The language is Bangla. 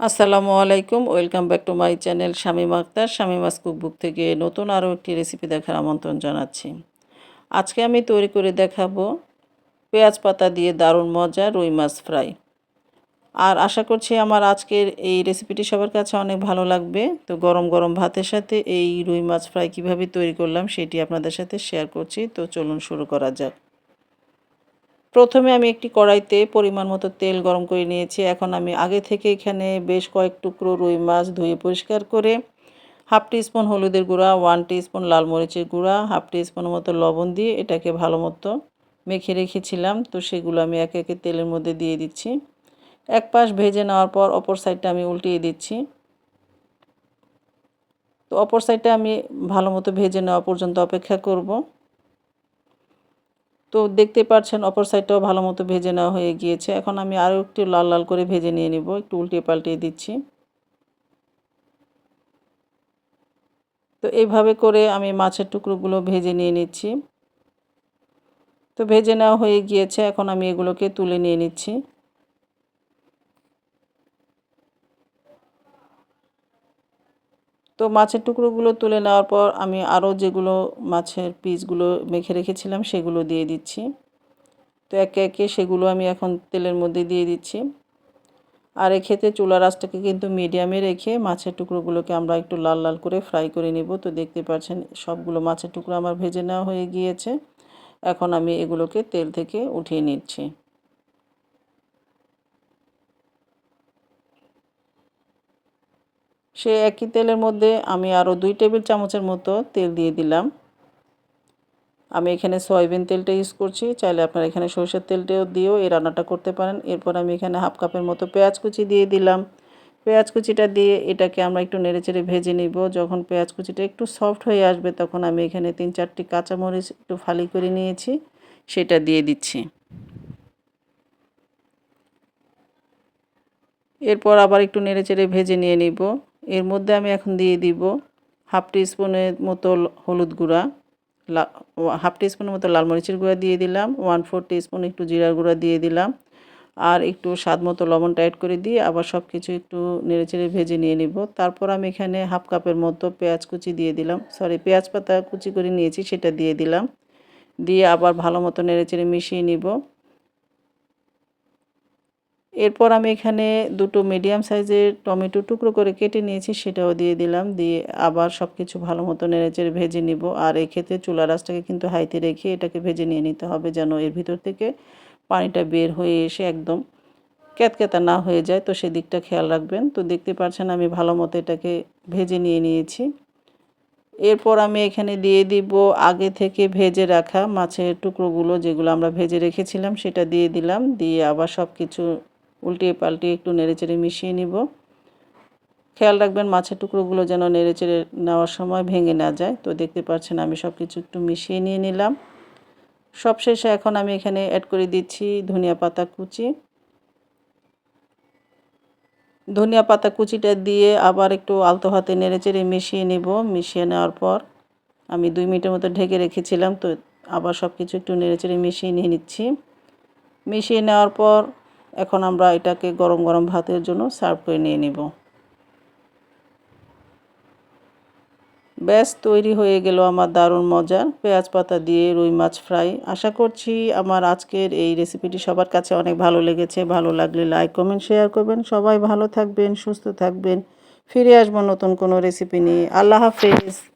আসসালামু আলাইকুম, welcome back to my channel Shamim Akhtar. Shamima's cookbook থেকে নতুন আরও একটি রেসিপি দেখার আমন্ত্রণ জানাচ্ছি। আজকে আমি তৈরি করে দেখাবো পেঁয়াজ পাতা দিয়ে দারুণ মজা রুই মাছ ফ্রাই। আর আশা করছি আমার আজকের এই রেসিপিটি সবার কাছে অনেক ভালো লাগবে। তো গরম গরম ভাতের সাথে এই রুই মাছ ফ্রাই কীভাবে তৈরি করলাম সেটি আপনাদের সাথে শেয়ার করছি। তো চলুন শুরু করা যাক। প্রথমে আমি একটি কড়াইতে পরিমাণ মতো তেল গরম করে নিয়েছি। এখন আমি আগে থেকে এখানে বেশ কয়েক টুকরো রুই মাছ ধুয়ে পরিষ্কার করে হাফ স্পুন হলুদের গুঁড়া, ওয়ান স্পুন লাল মরিচের গুঁড়া, হাফ স্পুন মতো লবণ দিয়ে এটাকে ভালো মতো মেখে রেখেছিলাম। তো সেগুলো আমি একে একে তেলের মধ্যে দিয়ে দিচ্ছি। এক পাশ ভেজে নেওয়ার পর অপর সাইডটা আমি উল্টিয়ে দিচ্ছি। তো অপর সাইডটা আমি ভালো মতো ভেজে নেওয়া পর্যন্ত অপেক্ষা করব। তো দেখতে পাচ্ছেন অপর সাইডটাও ভালো মতো ভেজে নেওয়া হয়ে গিয়েছে। এখন আমি আরও একটু লাল লাল করে ভেজে নিয়ে নিব, একটু উল্টিয়ে পাল্টিয়ে দিচ্ছি। তো এইভাবে করে আমি মাছের টুকরোগুলো ভেজে নিয়ে নিচ্ছি। তো ভেজে নেওয়া হয়ে গিয়েছে, এখন আমি এগুলোকে তুলে নিয়ে নিচ্ছি। তো মাছের টুকরোগুলো তুলে নেওয়ার পর আমি আরও যেগুলো মাছের পিসগুলো মেখে রেখেছিলাম সেগুলো দিয়ে দিচ্ছি। তো একে একে সেগুলো আমি এখন তেলের মধ্যে দিয়ে দিচ্ছি। আর এক্ষেত্রে চুলা রাসটাকে কিন্তু মিডিয়ামে রেখে মাছের টুকরোগুলোকে আমরা একটু লাল লাল করে ফ্রাই করে নেব। তো দেখতে পাচ্ছেন সবগুলো মাছের টুকরো আমার ভেজে নেওয়া হয়ে গিয়েছে। এখন আমি এগুলোকে তেল থেকে উঠিয়ে নিচ্ছি। সে একই তেলের মধ্যে আমি আরও দুই টেবিল চামচের মতো তেল দিয়ে দিলাম। আমি এখানে সয়াবিন তেলটা ইউজ করছি। চাইলে আপনারা এখানে সরষের তেলটাও দিয়েও এই রান্নাটা করতে পারেন। এরপর আমি এখানে হাফ কাপের মতো পেঁয়াজ কুচি দিয়ে দিলাম। পেঁয়াজ কুচিটা দিয়ে এটাকে আমরা একটু নেড়েচেড়ে ভেজে নিব। যখন পেঁয়াজ কুচিটা একটু সফট হয়ে আসবে, তখন আমি এখানে তিন চারটি কাঁচামরিচ একটু ফালি করে নিয়েছি। সেটা দিয়ে দিচ্ছি। এরপর আবার একটু নেড়েচেড়ে ভেজে নিয়ে নিব। এর মধ্যে আমি এখন দিয়ে দিব হাফ স্পুনের মতো হলুদ গুঁড়া হাফ স্পুনের মতো লাল মরিচের গুঁড়া দিয়ে দিলাম ওয়ান ফোর স্পুন একটু জিরার গুঁড়া দিয়ে দিলাম আর একটু স্বাদ মতো লবণটা অ্যাড করে দিয়ে আবার সব কিছু একটু নেড়েচেড়ে ভেজে নিয়ে নিব। তারপর আমি এখানে হাফ কাপের মতো পেঁয়াজ কুচি দিয়ে দিলাম সরি পেঁয়াজ পাতা কুচি করে নিয়েছি সেটা দিয়ে দিলাম। দিয়ে আবার ভালো মতো নেড়েচেড়ে মিশিয়ে নিব। এরপর আমি এখানে দুটো মিডিয়াম সাইজের টমেটো টুকরো করে কেটে নিয়েছি, সেটাও দিয়ে দিলাম। দিয়ে আবার সব কিছু ভালো মতো নেড়েচেড়ে ভেজে নিব। আর এক্ষেত্রে চুলা রাসটাকে কিন্তু হাইতে রেখে এটাকে ভেজে নিয়ে নিতে হবে যেন এর ভিতর থেকে পানিটা বের হয়ে এসে একদম ক্যাতক্যাতা না হয়ে যায়। তো সেদিকটা খেয়াল রাখবেন। তো দেখতে পাচ্ছেন আমি ভালো মতো এটাকে ভেজে নিয়ে নিয়েছি। এরপর আমি এখানে দিয়ে দিব আগে থেকে ভেজে রাখা মাছের টুকরোগুলো যেগুলো আমরা ভেজে রেখেছিলাম, সেটা দিয়ে দিলাম। দিয়ে আবার সব কিছু উল্টিয়ে পাল্টিয়ে একটু নেড়েচেড়ে মিশিয়ে নিব। খেয়াল রাখবেন মাছের টুকরোগুলো যেন নেড়েচেড়ে নেওয়ার সময় ভেঙে না যায়। তো দেখতে পাচ্ছেন আমি সব কিছু একটু মিশিয়ে নিয়ে নিলাম। সবশেষে এখন আমি এখানে অ্যাড করে দিচ্ছি ধনিয়া পাতা কুচি। ধনিয়া পাতা কুচিটা দিয়ে আবার একটু আলতো হাতে নেড়েচেড়ে মিশিয়ে নিব। মিশিয়ে নেওয়ার পর আমি দুই মিনিটের মতো ঢেকে রেখেছিলাম। তো আবার সব কিছু একটু নেড়েচেড়ে মিশিয়ে নিয়ে নিচ্ছি। মিশিয়ে নেওয়ার পর এখন আমরা এটাকে গরম গরম ভাতের জন্য সার্ভ করে নিয়ে নিব। ব্যাস, তৈরি হয়ে গেল আমার দারুণ মজার পেঁয়াজ পাতা দিয়ে রুই মাছ ফ্রাই। আশা করছি আমার আজকের এই রেসিপিটি সবার কাছে অনেক ভালো লেগেছে। ভালো লাগলে লাইক, কমেন্ট, শেয়ার করবেন। সবাই ভালো থাকবেন, সুস্থ থাকবেন। ফিরে আসব নতুন কোনো রেসিপি নিয়ে। আল্লাহ হাফেজ।